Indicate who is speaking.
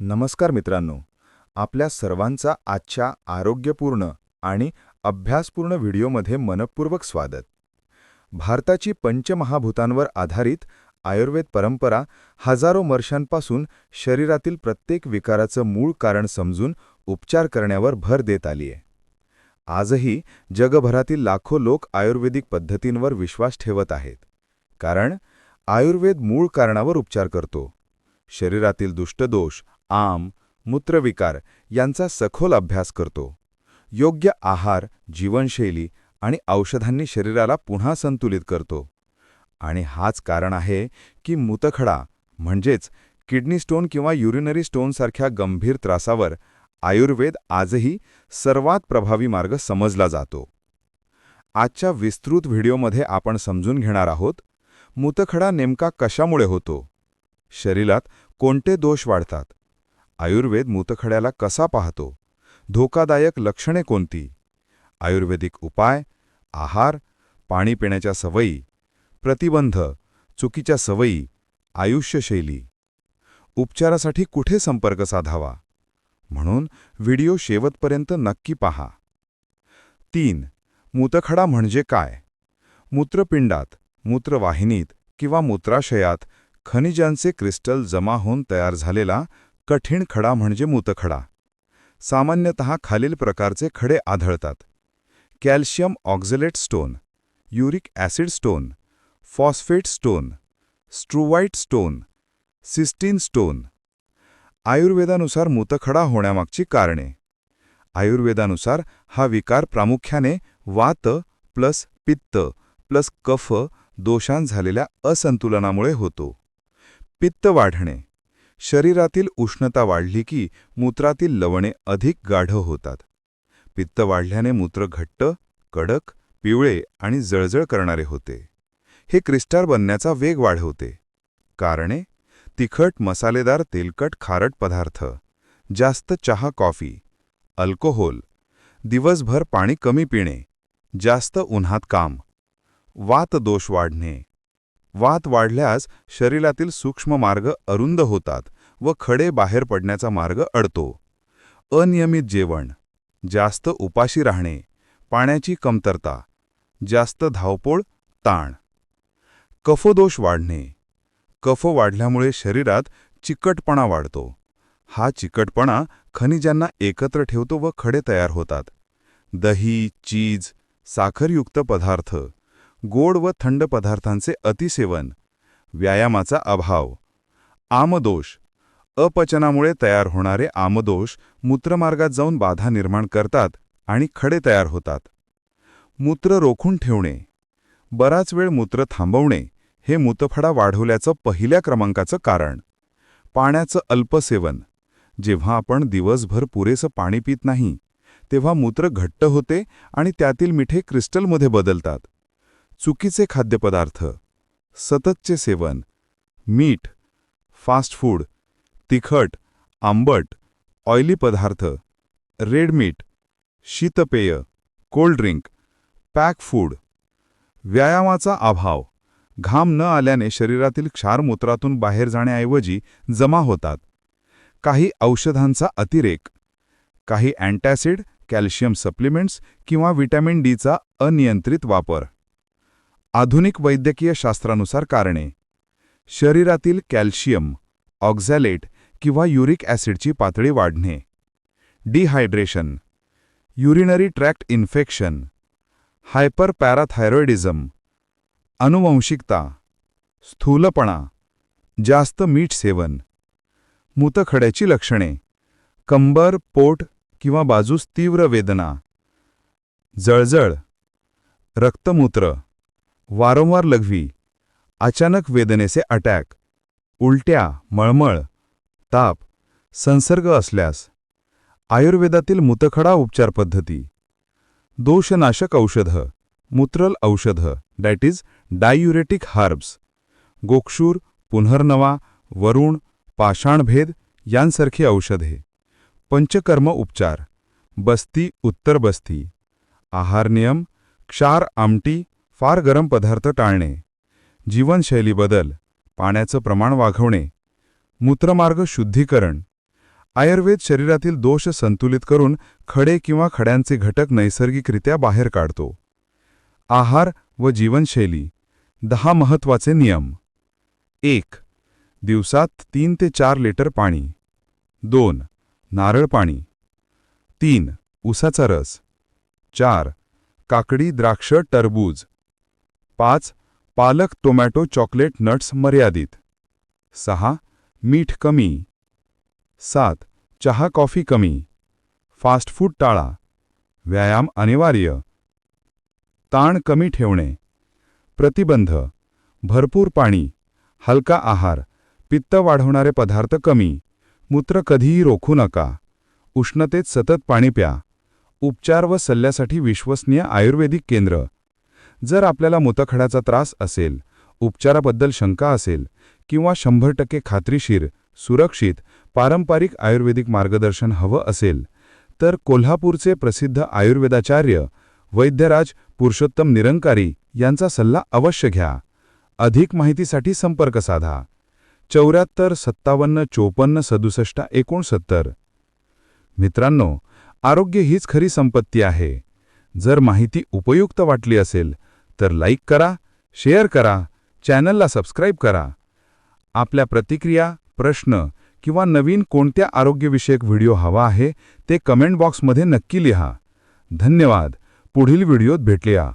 Speaker 1: नमस्कार मित्रांनो. आपल्या सर्वांचा आजच्या आरोग्यपूर्ण आणि अभ्यासपूर्ण व्हिडिओमध्ये मनपूर्वक स्वागत. भारताची पंचमहाभूतांवर आधारित आयुर्वेद परंपरा हजारो वर्षांपासून शरीरातील प्रत्येक विकाराचं मूळ कारण समजून उपचार करण्यावर भर देत आली आहे. आजही जगभरातील लाखो लोक आयुर्वेदिक पद्धतींवर विश्वास ठेवत आहेत. कारण आयुर्वेद मूळ कारणावर उपचार करतो. शरीरातील दुष्टदोष आम मूत्रविकार यांचा सखोल अभ्यास करतो. योग्य आहार जीवनशैली आणि औषधांनी शरीराला पुन्हा संतुलित करतो. आणि हाच कारण आहे की मूतखडा म्हणजेच किडनी स्टोन किंवा युरिनरी स्टोनसारख्या गंभीर त्रासावर आयुर्वेद आजही सर्वात प्रभावी मार्ग समजला जातो. आजच्या विस्तृत व्हिडिओमध्ये आपण समजून घेणार आहोत मूतखडा नेमका कशामुळे होतो? शरीरात कोणते दोष वाढतात? आयुर्वेद मूतखड्याला कसा पाहतो? धोकादायक लक्षणे कोणती? आयुर्वेदिक उपाय आहार पाणी पिण्याच्या सवयी प्रतिबंध चुकीच्या सवयी आयुष्यशैली उपचारासाठी कुठे संपर्क साधावा? म्हणून व्हिडिओ शेवटपर्यंत नक्की पहा. तीन मूतखडा म्हणजे काय? मूत्रपिंडात मूत्रवाहिनीत किंवा मूत्राशयात खनिजांचे क्रिस्टल जमा होऊन तयार झालेला कठीण खडा म्हणजे मूतखडा. सामान्यतः खालील प्रकारचे खडे आढळतात. Calcium oxalate stone uric acid stone phosphate stone struvite stone cystine stone. आयुर्वेदानुसार मूतखडा होण्यामागची कारणे. आयुर्वेदानुसार हा विकार प्रामुख्याने वात प्लस पित्त प्लस कफ दोषांत झालेल्या असंतुलनामुळे होतो. पित्त वाढणे. शरीरातील उष्णता वाढली की मूत्रातील लवणे अधिक गाढ होतात. पित्त वाढल्याने मूत्र घट्ट कडक पिवळे आणि जळजळ करणारे होते. हे क्रिस्टार बनण्याचा वेग वाढवते. कारणे तिखट मसालेदार तेलकट खारट पदार्थ जास्त चहा कॉफी अल्कोहोल दिवसभर पाणी कमी पिणे जास्त उन्हात काम वात दोष वाढणे वात वाढल्यास शरीरातील सूक्ष्म मार्ग अरुंद होतात व खडे बाहेर पडण्याचा मार्ग अडतो. अनियमित जेवण जास्त उपाशी राहणे पाण्याची कमतरता जास्त धावपोळ ताण. कफोदोष वाढणे कफ वाढल्यामुळे शरीरात चिकटपणा वाढतो. हा चिकटपणा खनिजांना एकत्र ठेवतो व खडे तयार होतात. दही चीज साखरयुक्त पदार्थ गोड व थंड पदार्थांचे अतिसेवन व्यायामाचा अभाव आमदोष अपचनामुळे तयार होणारे आमदोष मूत्रमार्गात जाऊन बाधा निर्माण करतात आणि खडे तयार होतात. मूत्र रोखून ठेवणे बराच वेळ मूत्र थांबवणे हे मूतफडा वाढवल्याचं पहिल्या क्रमांकाचं कारण. पाण्याचं अल्पसेवन जेव्हा आपण दिवसभर पुरेसं पाणी पित नाही तेव्हा मूत्र घट्ट होते आणि त्यातील मिठे क्रिस्टलमध्ये बदलतात. चुकीचे खाद्यपदार्थ सततचे सेवन मीठ फास्ट फूड तिखट आंबट ऑइली पदार्थ रेड मीठ शीतपेय कोल्ड ड्रिंक पॅक फूड व्यायामाचा अभाव घाम न आल्याने शरीरातील क्षार मूत्रातून बाहेर जाण्याऐवजी जमा होतात. काही औषधांचा अतिरेक काही अँटॅसिड कॅल्शियम सप्लिमेंट्स किंवा व्हिटॅमिन डीचा अनियंत्रित वापर. आधुनिक वैद्यकीय शास्त्रानुसार कारणे. शरीरातील कॅल्शियम ऑक्झॅलेट किंवा युरिक ॲसिडची पातळी वाढणे. Dehydration urinary tract infection hyperparathyroidism अनुवंशिकता स्थूलपणा जास्त मीठ सेवन मूतखड्याची लक्षणे कंबर पोट किंवा बाजूस तीव्र वेदना जळजळ रक्तमूत्र. वारंवार लघवी अचानक वेदनेचे अटॅक उलट्या मळमळ ताप संसर्ग असल्यास आयुर्वेदातील मूतखडा उपचार पद्धती दोषनाशक औषधं मूत्रल औषधं डॅट इज डायुरेटिक हार्ब्स गोक्षूर पुनर्नवा वरुण पाषाणभेद यांसारखी औषधे पंचकर्म उपचार बस्ती उत्तर बस्ती आहार नियम क्षार आमटी फार गरम पदार्थ टाळणे जीवनशैली बदल पाण्याचं प्रमाण वाढवणे मूत्रमार्ग शुद्धीकरण आयुर्वेद शरीरातील दोष संतुलित करून खडे किंवा खड्यांचे घटक नैसर्गिकरित्या बाहेर काढतो. आहार व जीवनशैली दहा महत्त्वाचे नियम. एक दिवसात तीन ते चार लिटर पाणी. दोन नारळ पाणी. तीन उसाचा रस. चार काकडी द्राक्ष टरबूज. पाच पालक टोमॅटो चॉकलेट नट्स मर्यादित. सहा मीठ कमी. सात चहा कॉफी कमी. फास्ट फूड टाळा. व्यायाम अनिवार्य. ताण कमी ठेवणे. प्रतिबंध. भरपूर पाणी हलका आहार पित्त वाढवणारे पदार्थ कमी. मूत्र कधीही रोखू नका. उष्णतेत सतत पाणी प्या. उपचार व सल्ल्यासाठी विश्वसनीय आयुर्वेदिक केंद्र. जर आपल्याला मुतखड्याचा त्रास असेल उपचाराबद्दल शंका असेल किंवा शंभर टक्के खात्रीशीर सुरक्षित पारंपरिक आयुर्वेदिक मार्गदर्शन हवं असेल तर कोल्हापूरचे प्रसिद्ध आयुर्वेदाचार्य वैद्यराज पुरुषोत्तम निरंकारी यांचा सल्ला अवश्य घ्या. अधिक माहितीसाठी संपर्क साधा. चौऱ्याहत्तर सत्तावन्न चोपन्न सदुसष्ट एकोणसत्तर. मित्रांनो आरोग्य हीच खरी संपत्ती आहे. जर माहिती उपयुक्त वाटली असेल तर लाईक करा शेअर करा चॅनलला सबस्क्राईब करा. आपल्या प्रतिक्रिया प्रश्न किंवा नवीन कोणत्या आरोग्यविषयक व्हिडिओ हवा आहे ते कमेंट बॉक्समध्ये नक्की लिहा. धन्यवाद. पुढील व्हिडिओत भेटूया.